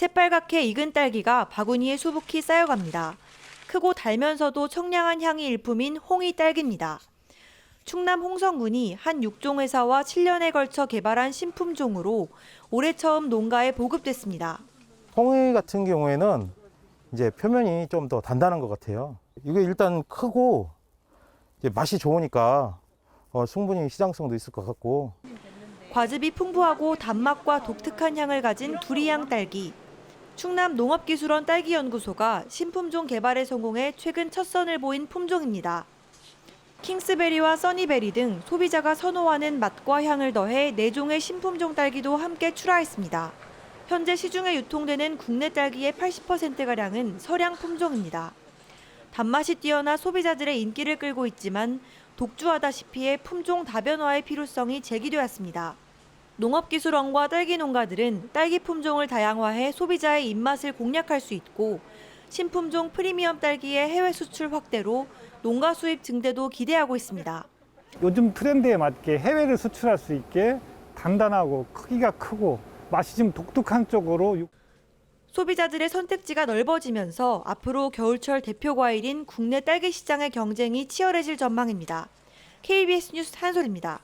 새빨갛게 익은 딸기가 바구니에 수북히 쌓여갑니다. 크고 달면서도 청량한 향이 일품인 홍이 딸기입니다. 충남 홍성군이 한 육종 회사와 7년에 걸쳐 개발한 신품종으로 올해 처음 농가에 보급됐습니다. 홍이 같은 경우에는 이제 표면이 좀 더 단단한 것 같아요. 이게 일단 크고 맛이 좋으니까 어, 충분히 시장성도 있을 것 같고 과즙이 풍부하고 단맛과 독특한 향을 가진 두리양 딸기. 충남 농업기술원 딸기연구소가 신품종 개발에 성공해 최근 첫 선을 보인 품종입니다. 킹스베리와 써니베리 등 소비자가 선호하는 맛과 향을 더해 네 종의 신품종 딸기도 함께 출하했습니다. 현재 시중에 유통되는 국내 딸기의 80%가량은 서량 품종입니다. 단맛이 뛰어나 소비자들의 인기를 끌고 있지만 독주하다시피해 품종 다변화의 필요성이 제기되었습니다. 농업기술원과 딸기 농가들은 딸기 품종을 다양화해 소비자의 입맛을 공략할 수 있고 신품종 프리미엄 딸기의 해외 수출 확대로 농가 수입 증대도 기대하고 있습니다. 요즘 트렌드에 맞게 해외를 수출할 수 있게 단단하고 크기가 크고 맛이 좀 독특한 쪽으로 유- 소비자들의 선택지가 넓어지면서 앞으로 겨울철 대표 과일인 국내 딸기 시장의 경쟁이 치열해질 전망입니다. KBS 뉴스 한솔입니다.